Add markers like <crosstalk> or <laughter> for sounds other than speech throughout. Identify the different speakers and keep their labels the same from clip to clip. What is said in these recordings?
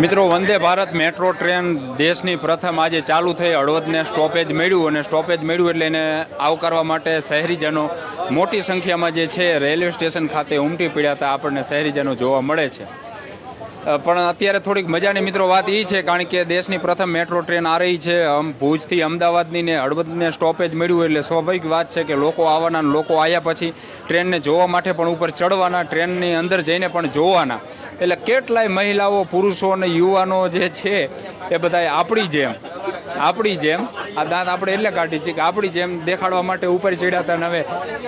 Speaker 1: મિત્રો, Vande Bharat metro train દેશની પ્રથમ આજે ચાલુ થઈ. હળવદને સ્ટોપેજ મળ્યું અને સ્ટોપેજ મળ્યું એટલે એને આવકારવા માટે શહેરીજનો મોટી સંખ્યામાં જે છે, રેલવે સ્ટેશન ખાતે ઉમટી પડ્યા હતા. આપણને શહેરીજનો જોવા મળે છે. પણ અત્યારે થોડીક મજાની મિત્રો વાત એ છે, કારણ કે દેશની પ્રથમ મેટ્રો ટ્રેન આ રહી છે. ભુજથી અમદાવાદની ને હળવદને સ્ટોપેજ મળ્યું એટલે સ્વાભાવિક વાત છે કે લોકો આવવાના લોકો આવ્યા પછી ટ્રેનને જોવા માટે પણ ઉપર ચડવાના, ટ્રેનની અંદર જઈને પણ જોવાના. એટલે કેટલાય મહિલાઓ, પુરુષો અને યુવાનો જે છે, એ બધા આપણી જેમ. આપણી જેમ, આ દાંત આપણે એટલે કાઢી છે કે આપણી જેમ દેખાડવા માટે ઉપર ચડ્યા હતા ને હવે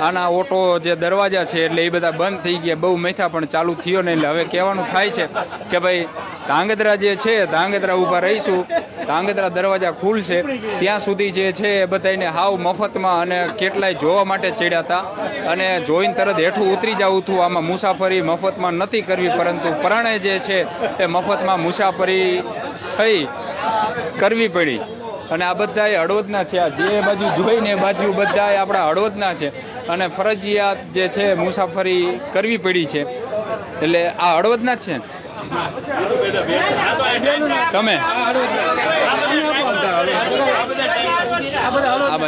Speaker 1: આના ઓટો જે દરવાજા છે એટલે એ બધા બંધ થઈ ગયા, બહુ મથા પણ ચાલુ થયો ને એટલે હવે કહેવાનું થાય છે કે ભાઈ, ધાંગધ્રા જે છે, ધાંગધ્રા ઊભા રહીશું, ધાંગધ્રા દરવાજા ખુલશે. ત્યાં સુધી જે છે એ બધાને હાવ મફતમાં અને કેટલાય જોવા માટે ચડ્યા હતા. અને જોઈને તરત હેઠું ઉતરી જવું હતું આમાં મુસાફરી મફતમાં નથી કરવી, પરંતુ પ્રાણે જે છે એ મફતમાં મુસાફરી થઈ કરવી પડી. અને આ બધા હળવદના છે. આ જે બાજુ જોઈને એ બાજુ બધા આપણા હળવદના છે. અને ફરજિયાત જે છે મુસાફરી કરવી પડી છે. એટલે આ હળવદના જ છે. તમે? આ આ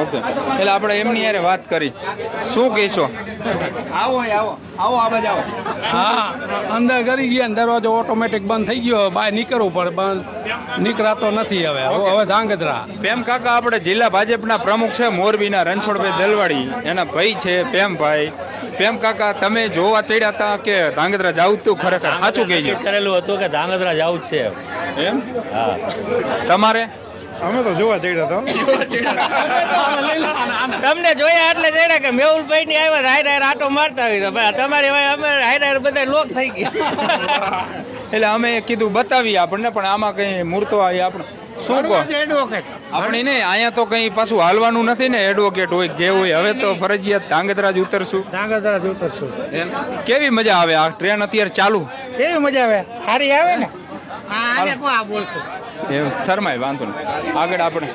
Speaker 1: ઓકે. એટલે આપણે એમની યારે વાત કરી. શું કહેશો? આવો આવો. આવો આ બાજુ આવો.
Speaker 2: હા. અંદર કરી ગયા ને દરવાજો ઓટોમેટિક બંધ થઈ ગયો. બહાર નીકળવું પડે. બંધ. નીકળાતો નથી હવે. હવે હવે ધાંગધ્રા.
Speaker 1: પેમ કાકા આપણે જિલ્લા ભાજપના પ્રમુખ છે મોરબીના રણછોડભાઈ દલવાડી. એના ભાઈ છે પેમભાઈ પેમ કાકા તમે જોવા ચડ્યા હતા કે ધાંગધ્રા જાવું તું ખરેખર? સાચું કહેજો.
Speaker 3: કરેલું હતું કે ધાંગધ્રા જાવું છે.
Speaker 1: એમ?
Speaker 3: હા.
Speaker 1: તમારે?
Speaker 4: અમે તો જોવા ચડ્યા હતા
Speaker 3: તમને જોયા એટલે ચડ્યા કે મેહુલભાઈ ની આવ્યા હાયર હાયર આટો મારતા આવી તો ભાઈ તમારી ભાઈ અમે હાયર હાયર બધા લોક થઈ ગયા.
Speaker 1: એટલે અમે કીધું બતાવીએ આપણને પણ આમાં કઈ મૂર્તો આવી આપણે શું કહો? આપણે નહીં અહીંયા તો કઈ પાછું હાલવાનું નથી ને એડવોકેટ હોય જે હોય. હવે તો ફરજિયાત ધાંગધ્રા જ ઉતરશું.
Speaker 4: ધાંગધ્રા જ ઉતરશું
Speaker 1: કેવી મજા આવે આ ટ્રેન અત્યારે ચાલુ?
Speaker 4: કેવી મજા આવે? સારી આવે ને?
Speaker 1: એમ શરમાય વાંધો નહીં. આગળ આપણે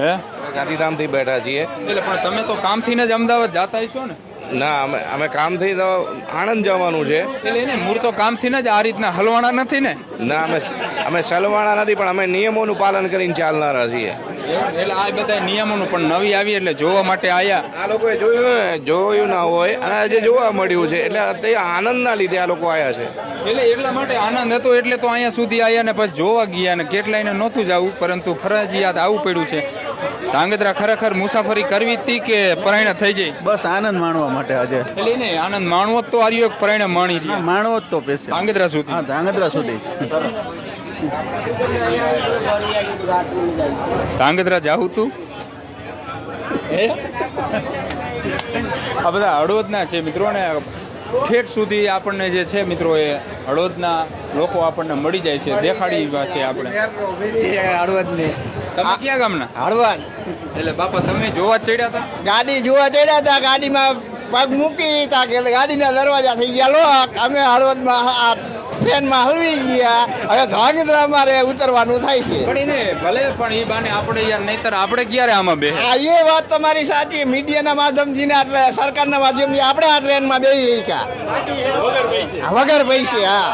Speaker 1: હે?
Speaker 5: ગાંધીધામથી બેઠા છીએ.
Speaker 1: એટલે પણ તમે તો કામથી જ અમદાવાદ જતા હશો ને?
Speaker 5: ના અમે અમે કામથી તો આણંદ જવાનું છે.
Speaker 1: એટલે એને મૂળ તો કામથી જ આ રીતના હલવાણા નથી ને?
Speaker 5: ના અમે અમે સલવાણા નથી પણ અમે નિયમોનું પાલન કરીને ચાલનારા છીએ.
Speaker 1: એટલે આ બધા નિયમોનું પણ નવી આવી એટલે જોવા માટે આયા.
Speaker 5: આ લોકોએ જોયું જોયું ના હોય અને આજે જોવા મળ્યું છે એટલે તે આનંદના લીધે આ લોકો આવ્યા છે.
Speaker 1: એટલે એટલા માટે આનંદ હતો એટલે તો અહીંયા સુધી આવ્યા ને પછી જોવા ગયા ને કેટલાયને નહોતું જવું પરંતુ ફરજિયાત આવું પડ્યું છે. ધાંગધ્રા ખરેખર મુસાફરી કરવી હતી કે પરાયણ થઈ જાય
Speaker 6: બસ આનંદ માણવા માટે આજે.
Speaker 1: એટલે એને આનંદ માણવો જ તો આર્યો એક પરાયણ માણી રહ્યા.
Speaker 6: માણવો જ તો પેસે
Speaker 1: ધાંગધ્રા સુધી.
Speaker 6: હા ધાંગધ્રા સુધી.
Speaker 1: ધાંગધ્રા જાવું તું? આ બધા હળવદના છે મિત્રો ને ઠેઠ સુધી આપણને જે છે મિત્રો એ હળવદના લોકો આપણને મળી જાય છે દેખાડી છે આપણે.
Speaker 4: હળવદની
Speaker 1: તમે ક્યાં ગામના?
Speaker 4: હળવદ.
Speaker 1: એટલે બાપા તમે જોવા ચડ્યા હતા?
Speaker 4: ગાડી જોવા ચડ્યા હતા ગાડીમાં પગ મૂકી તા કે ગાડીના દરવાજા થઈ ગયા લો અમે હળવદમાં ટ્રેનમાં હલવી ગયા. હવે ધ્રાંગધ્રા મારે ઉતરવાનું થાય છે.
Speaker 1: પણ એને ભલે પણ એ બાને આપણે યાર નહીતર આપણે ક્યારે આમાં બે
Speaker 4: હા એ વાત તમારી સાચી. મીડિયાના માધ્યમથી ને સરકારના માધ્યમથી આપણે આ ટ્રેનમાં બેસી કા વગર પૈસે હા.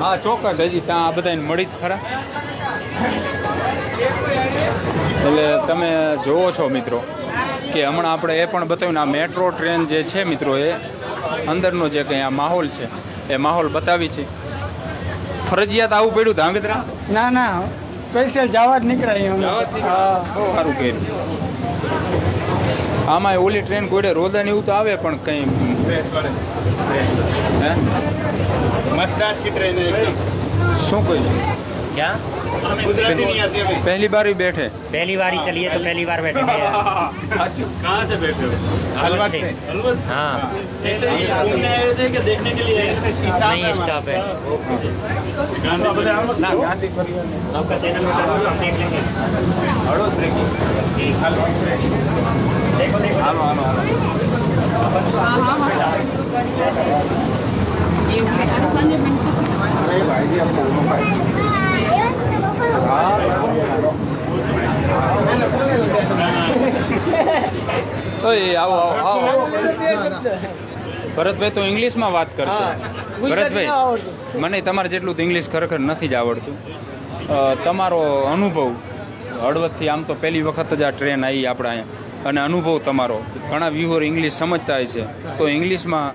Speaker 1: હા ચોક્કસ. હજી ત્યાં આ બધાને મળી જ ખરા. એટલે તમે જોવો છો મિત્રો કે હમણાં આપણે એ પણ બતાવ્યું ને આ મેટ્રો ટ્રેન જે છે મિત્રો એ અંદરનો જે કંઈ આ માહોલ છે એ માહોલ બતાવી છે. ફરજિયાત આવું પડ્યું ધાંગધ્રા
Speaker 4: ના ના. સ્પેશિયલ જવા જ નીકળાય
Speaker 1: બહુ સારું કર્યું. આમાં ઓલી ટ્રેન કોઈડે રોદા ને એવું તો આવે પણ કંઈ હે? શું કહ્યું?
Speaker 3: पहली
Speaker 1: बार ही बैठे।
Speaker 3: पहली बार ही चलिए तो पहली बार बैठे अच्छा।
Speaker 1: कहाँ से बैठे अलवर से।
Speaker 3: हाँ।
Speaker 7: देखने के लिए
Speaker 3: नहीं स्टाफ है। आपका चैनल
Speaker 1: भाई जी <laughs> તો એ આવો આવો ભરતભાઈ તો ઇંગ્લિશમાં વાત કરશે. ભરતભાઈ મને તમારે જેટલું તો ઇંગ્લિશ ખરેખર નથી જ આવડતું. તમારો અનુભવ હળવદથી આમ તો પહેલી વખત જ આ ટ્રેન આવી આપણા અહીંયા. અને અનુભવ તમારો. ઘણા વ્યુઅર ઇંગ્લિશ સમજતા હોય છે. તો ઇંગ્લિશમાં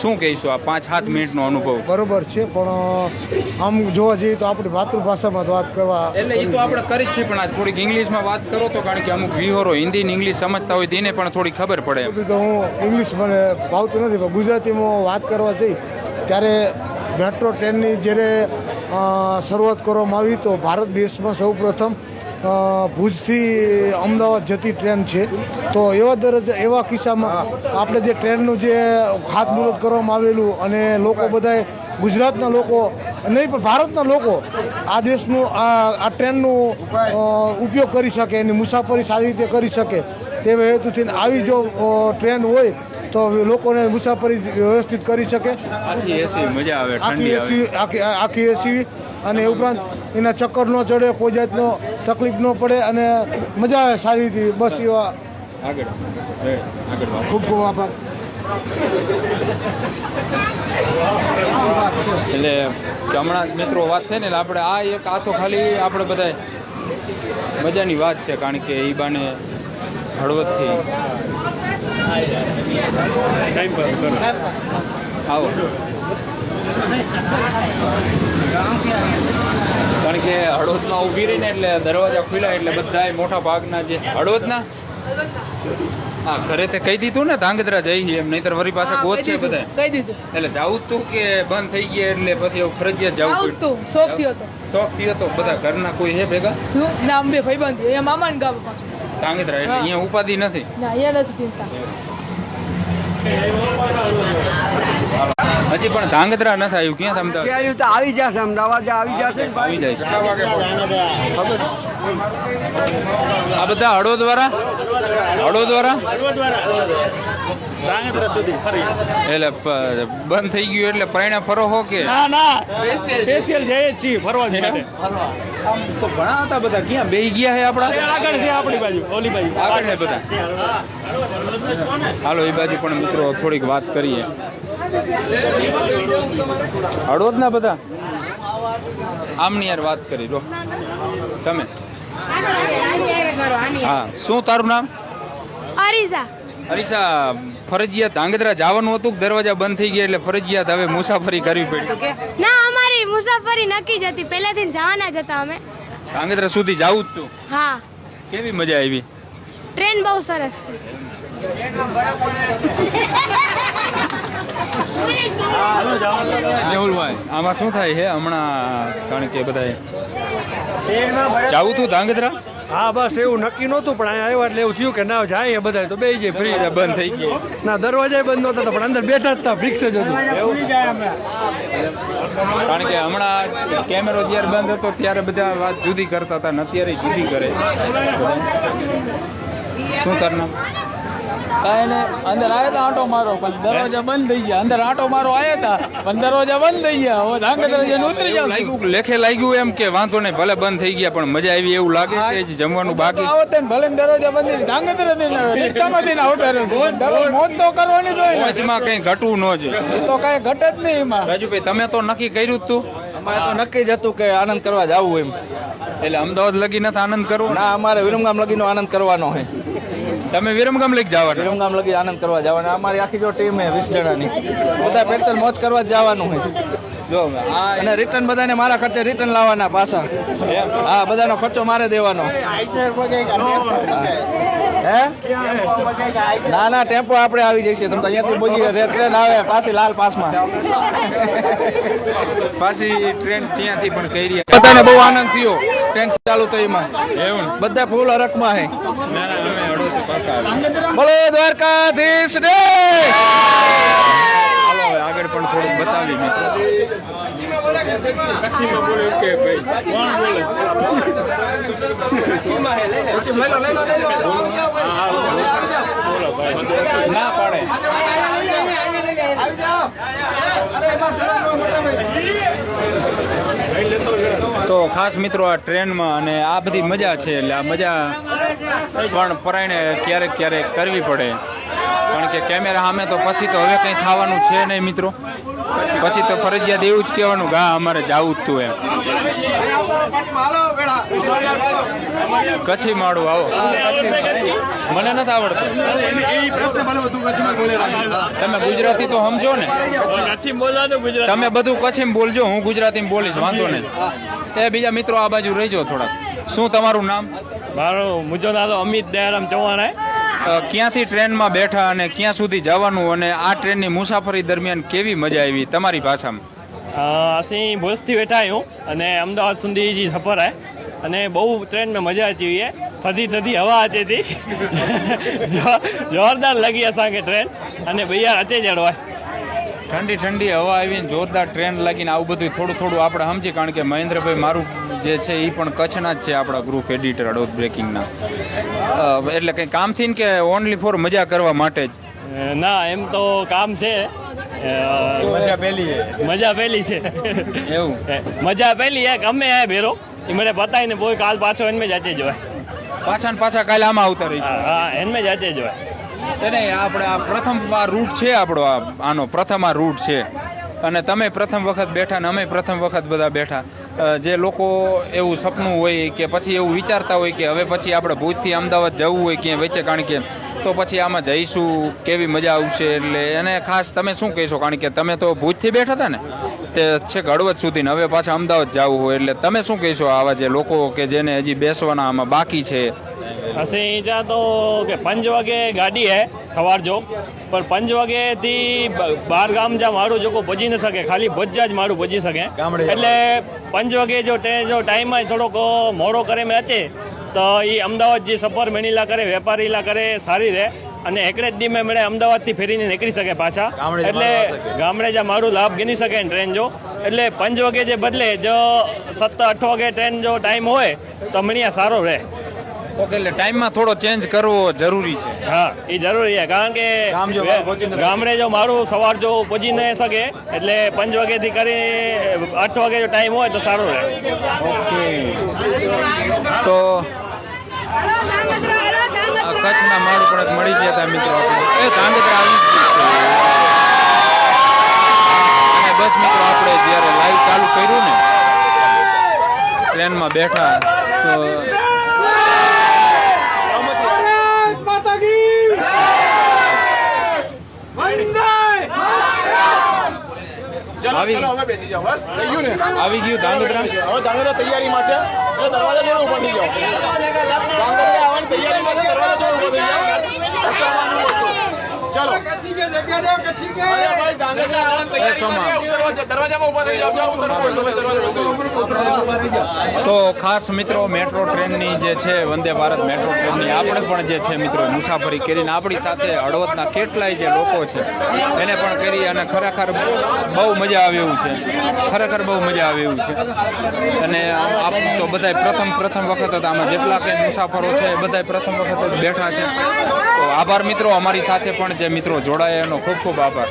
Speaker 1: શું કહીશું? આ પાંચ સાત મિનિટનો અનુભવ.
Speaker 8: બરોબર છે પણ આમ જોવા જઈએ તો આપણી માતૃભાષામાં વાત કરવા
Speaker 1: એટલે એ તો આપણે કરી જ છીએ પણ આ થોડીક ઇંગ્લિશમાં વાત કરો તો કારણ કે અમુક વ્યુઅરો હિન્દી ને ઇંગ્લિશ સમજતા હોય તેને પણ થોડી ખબર પડે.
Speaker 8: તો હું ઇંગ્લિશ મને ભાવતું નથી પણ ગુજરાતીમાં વાત કરવા જઈ ત્યારે મેટ્રો ટ્રેનની જ્યારે શરૂઆત કરવામાં આવી તો ભારત દેશમાં સૌ પ્રથમ ભુજથી અમદાવાદ જતી ટ્રેન છે. તો એવા દરજ્જા એવા કિસ્સામાં આપણે જે ટ્રેનનું જે ખાતમુહૂર્ત કરવામાં આવેલું અને લોકો બધાએ ગુજરાતના લોકો નહીં પણ ભારતના લોકો આ દેશનું આ આ ટ્રેનનું ઉપયોગ કરી શકે એની મુસાફરી સારી રીતે કરી શકે. તેવા હેતુથી આવી જો ટ્રેન હોય તો લોકોને મુસાફરી વ્યવસ્થિત કરી શકે.
Speaker 1: આખી એસી મજા આવે
Speaker 8: આખી એસી આખી આખી એસી અને એ ઉપરાંત એના ચક્કર ન ચડે કોઈ જાતનો તકલીફ ન પડે અને મજા આવે સારી રીતે. બસ એવા.
Speaker 1: આગળ.
Speaker 8: ખૂબ ખૂબ આભાર.
Speaker 1: એટલે હમણાં મિત્રો વાત થઈ ને એટલે આપણે આ એક આ તો ખાલી આપણે બધા મજાની વાત છે કારણ કે એ બાને હળવદથી
Speaker 7: ટાઈમ પાસ કરો.
Speaker 1: આવો. કારણ કે હળવદમાં ઊભી રહીને એટલે દરવાજા ખુલ્યા એટલે બધા મોટા ભાગના જે હળવદના? હા ઘરે તે કહી દીધું ને ધાંગધ્રા જઈ એમ નહીતર વરી પાસે ગોત છે બધા
Speaker 9: કહી દીધું.
Speaker 1: એટલે જાવું તું કે બંધ થઈ ગયા એટલે પછી ફરજિયાત જવું
Speaker 9: તું શોખ થયો હતો
Speaker 1: શોખ થયો હતો બધા ઘરના કોઈ છે ભેગા?
Speaker 9: શું? ના અંબે ભાઈબંધ અહીંયા મામાને ગામ પાછું
Speaker 1: ધાંગધ્રા એટલે અહીંયા ઉપાધિ નથી?
Speaker 9: ના અહીંયા નથી ચિંતા.
Speaker 1: હજી પણ ધાંગધ્રા નથી આવ્યું ક્યાં અમદાવાદ?
Speaker 4: તો આવી જશે અમદાવાદ આવી જશે
Speaker 1: આવી જાય છે. આ બધા હળવદ વાળા હળવદ વાળા
Speaker 7: ધાંગધ્રા સુધી ફરી.
Speaker 1: એટલે બંધ થઈ ગયું એટલે પરણ્યા ફરો હો કે?
Speaker 7: ના ના. સ્પેશિયલ જઈએ છીએ ફરવા જ
Speaker 1: આમ તો ઘણા હતા બધા. ક્યાં બેહી ગયા છે આપણા?
Speaker 7: આગળ છે આપણી બાજુ ઓલી બાજુ.
Speaker 1: આગળ છે બધા. હાલો એ બાજુ પણ મિત્રો થોડીક વાત કરીએ. હળવદ ના બધા? આમની યાર વાત કરી લો. તમે? હા શું તારું નામ?
Speaker 10: અરીસા.
Speaker 1: અરીસા ફરજિયાત ધાંગધ્રા જવાનું હતું દરવાજા બંધ થઈ ગયા એટલે ફરજિયાત હવે મુસાફરી કરવી પડી?
Speaker 10: ના અમારી મુસાફરી નક્કી જ હતી. પહેલાથી જવાના જ હતા અમે.
Speaker 1: ધાંગધ્રા સુધી જવું જ તું
Speaker 10: હા.
Speaker 1: કેવી મજા આવી?
Speaker 10: ટ્રેન બહુ સરસ
Speaker 1: મેહુલભાઈ આમાં શું થાય છે હમણાં? કારણ કે બધા જાવું તું ધાંગધ્રા?
Speaker 8: હા બસ એવું નક્કી નહોતું પણ અહીંયા આવ્યા એટલે એવું થયું કે ના જાય બધા તો બે જાય ફ્રી.
Speaker 1: બંધ થઈ ગયો
Speaker 8: ના દરવાજા બંધ નહોતા પણ અંદર બેઠા જ હતા ફિક્સ જ હતું
Speaker 1: કારણ કે હમણાં કેમેરો જ્યારે બંધ હતો ત્યારે બધા વાત જુદી કરતા હતા ને અત્યારે જુદી કરે શું તારું નામ?
Speaker 2: કાંઈ ને અંદર આવ્યા હતા આંટો મારો પણ દરવાજા બંધ થઈ ગયા. અંદર આંટો મારો આવ્યા હતા પણ દરવાજા બંધ થઈ ગયા. હવે ધાંગધ્રા જઈને ઉતરી જાવ
Speaker 1: લાગ્યું લેખે લાગ્યું એમ કે વાંધો નહીં ભલે બંધ થઈ ગયા પણ મજા આવી એવું લાગે કે જ જમવાનું બાકી.
Speaker 2: આવો તેને ભલે દરવાજા બંધ થઈ ધાંગધ્રા થઈને રિક્ષામાંથી ને આવતો રહ્યો મોજ તો કરવાની જોઈએ ને.
Speaker 1: મોજમાં કંઈ ઘટવું ન જોઈએ.
Speaker 2: એ તો કાંઈ ઘટે જ નહીં એમાં.
Speaker 1: રાજુભાઈ તમે તો નક્કી કર્યું જ તું?
Speaker 6: અમારે તો નક્કી જ હતું કે આનંદ કરવા જવું એમ.
Speaker 1: એટલે અમદાવાદ લગી નથી આનંદ કરવો?
Speaker 6: ના અમારે વિરમગામ લગીનો આનંદ કરવાનો હોય
Speaker 1: તમે વિરમગામ લઈ જવાના?
Speaker 6: વિરમગામ લગી આનંદ કરવા જવાના. અમારી આખી જો ટીમ હે વીસ જણાની બધા પેન્શન મોજ કરવા જ જવાનું હોય.
Speaker 1: જો
Speaker 6: અને રિટર્ન બધાને મારા ખર્ચે રિટર્ન લાવવાના પાછા. હા બધાનો ખર્ચો મારે દેવાનો. હે? ના ના ટેમ્પો આપણે આવી જઈશું. તમે તો અહીંયાથી બોજી ટ્રેન આવે પાછી લાલ પાસમાં.
Speaker 1: પાછી ટ્રેન ત્યાંથી પણ કરી
Speaker 6: બધાને બહુ આનંદ થયો. ટ્રેન ચાલુ થઈ એમાં. બધા ફૂલ હરકમાં હે. બોલો દ્વારકાધીશ ને!
Speaker 1: હાલો હવે આગળ પણ થોડુંક બતાવી મિત્રો.
Speaker 7: કચ્છીમાં બોલે કે ભાઈ કોણ બોલે? બોલો ભાઈ.
Speaker 1: ના પાડે. તો ખાસ મિત્રો આ ટ્રેનમાં અને આ બધી મજા છે એટલે આ મજા પણ પરાયણે ક્યારેક ક્યારેક કરવી પડે. કારણ કે કેમેરા સામે તો પછી તો હવે કંઈ થવાનું છે નહીં મિત્રો. પછી તો ફરજિયાત એવું જ કહેવાનું કે અમારે જવું જ તું એમ. કચ્છી માળું, આવો. મને નથી આવડતું. તમે ગુજરાતી તો સમજો ને. તમે બધું કચ્છી બોલજો, હું ગુજરાતી બોલીશ, વાંધો નહીં. એ બીજા મિત્રો આ બાજુ રહીજો થોડાક. શું તમારું નામ?
Speaker 7: મારું મુજો નામ અમિત દયારામ ચૌહાણ.
Speaker 1: ક્યાંથી ટ્રેનમાં બેઠા અને ક્યાં સુધી જવાનું અને આ ટ્રેનની મુસાફરી દરમિયાન કેવી મજા આવી તમારી ભાષામાં
Speaker 7: અસી ભુજથી બેઠા હું અને અમદાવાદ સુધી જે સફર હે. અને બહુ ટ્રેનમાં મજા આવી છે થતી થતી હવા હતી. <laughs> હતી જોરદાર લાગી અસાંકે ટ્રેન. અને ભૈયા અચે જ જડવાય
Speaker 1: ઠંડી ઠંડી હવા આવીને જોરદાર ટ્રેન લાગીને આવું બધું થોડું થોડું આપણે સમજી કારણ કે મહેન્દ્રભાઈ મારું જે છે એ પણ કચ્છના જ છે આપણા ગ્રુપ એડિટર હળવદ બ્રેકિંગના એટલે કંઈ કામથી ને કે ઓનલી ફોર મજા કરવા માટે જ?
Speaker 7: ના એમ તો કામ છે. મજા પહેલી મજા પહેલી છે.
Speaker 1: એવું?
Speaker 7: મજા પહેલી એક અમે હે ભેરો. એ મને પતાવીને બોય કાલ પાછો એનમે જ જોવાય
Speaker 1: પાછા ને પાછા કાલે આમાં આવતા રહીશું.
Speaker 7: હા એનમે જ અચે
Speaker 1: એને આપણે આ પ્રથમ રૂટ છે આપણો, આ આનો પ્રથમ આ રૂટ છે. અને તમે પ્રથમ વખત બેઠા ને અમે પ્રથમ વખત બધા બેઠા. જે લોકો એવું સપનું હોય કે પછી એવું વિચારતા હોય કે હવે પછી આપણે ભુજથી અમદાવાદ જવું હોય ક્યાંય વચ્ચે, કારણ કે તો પછી આમાં જઈશું, કેવી મજા આવશે એટલે એને ખાસ તમે શું કહેશો? કારણ કે તમે તો ભુજથી બેઠા હતા ને, તે છેક હળવદ સુધી હવે પાછા અમદાવાદ જવું હોય એટલે તમે શું કહેશો આવા જે લોકો કે જેને હજી બેસવાના આમાં બાકી છે?
Speaker 7: ਅਸੀਂ જ્યાં તો કે પંજ વાગે ગાડી હે સવાર જો પણ પંજ વાગેથી બાર ગામ જા મારું જોકો પહોંચી ન શકે ખાલી ભજ્જા જ મારું પહોંચી શકે. એટલે પંજ વાગે જો ટ્રેન જો ટાઈમ થોડોક મોડો કરે મેં અચે તો એ અમદાવાદ જે સફર મેણીલા કરે વેપારીલા કરે સારી રહે. અને એકડે જ દી મેં મળે અમદાવાદથી ફેરીને નીકળી શકે પાછા. એટલે ગામડે જ મારું લાભ ગીની શકે ટ્રેન જો. એટલે પંજ વાગે જે બદલે જો સત અઠ વાગે ટ્રેન જો ટાઈમ હોય તો મણિયા સારો રહે.
Speaker 1: ઓકે એટલે ટાઈમમાં થોડો ચેન્જ કરવો જરૂરી છે.
Speaker 7: હા એ જરૂરી છે કારણ કે ગામડે જો મારું સવાર જો પહોંચી ન શકે એટલે પંચ વાગ્યાથી કરી આઠ વાગે જો ટાઈમ હોય તો સારું રહે.
Speaker 1: ઓકે. તો કચ્છના માળ પણ મળી ગયા હતા મિત્રો એ ધાંગધ્રા આવી. અને બસ મિત્રો આપણે જ્યારે લાઈવ ચાલુ કર્યું ને ટ્રેનમાં બેઠા તો આવી આવી ગયું ધાંગધ્રા.
Speaker 6: હવે ધાંગધ્રા તૈયારીમાં છે. એટલે દરવાજા જોડે ઊભા થઈ જાઓ. ધાંગધ્રા આવવાની તૈયારીમાં છે દરવાજા જોડે ઊભા થઈ જાઓ. ચલો.
Speaker 1: તો ખાસ મિત્રો મેટ્રો ટ્રેનની જે છે વંદે ભારત મેટ્રો ટ્રેનની આપણે પણ જે છે મિત્રો મુસાફરી કરીને આપણી સાથે હળવદના કેટલાય જે લોકો છે એને પણ કરી અને ખરેખર બહુ મજા આવે એવું છે. ખરેખર બહુ મજા આવે એવું છે. અને આપ તો બધાય પ્રથમ પ્રથમ વખત જ આમાં જેટલા કંઈ મુસાફરો છે એ બધાય પ્રથમ વખત જ બેઠા છે. તો આભાર મિત્રો અમારી સાથે પણ જે મિત્રો જોડાયા એનો ખૂબ ખૂબ આભાર.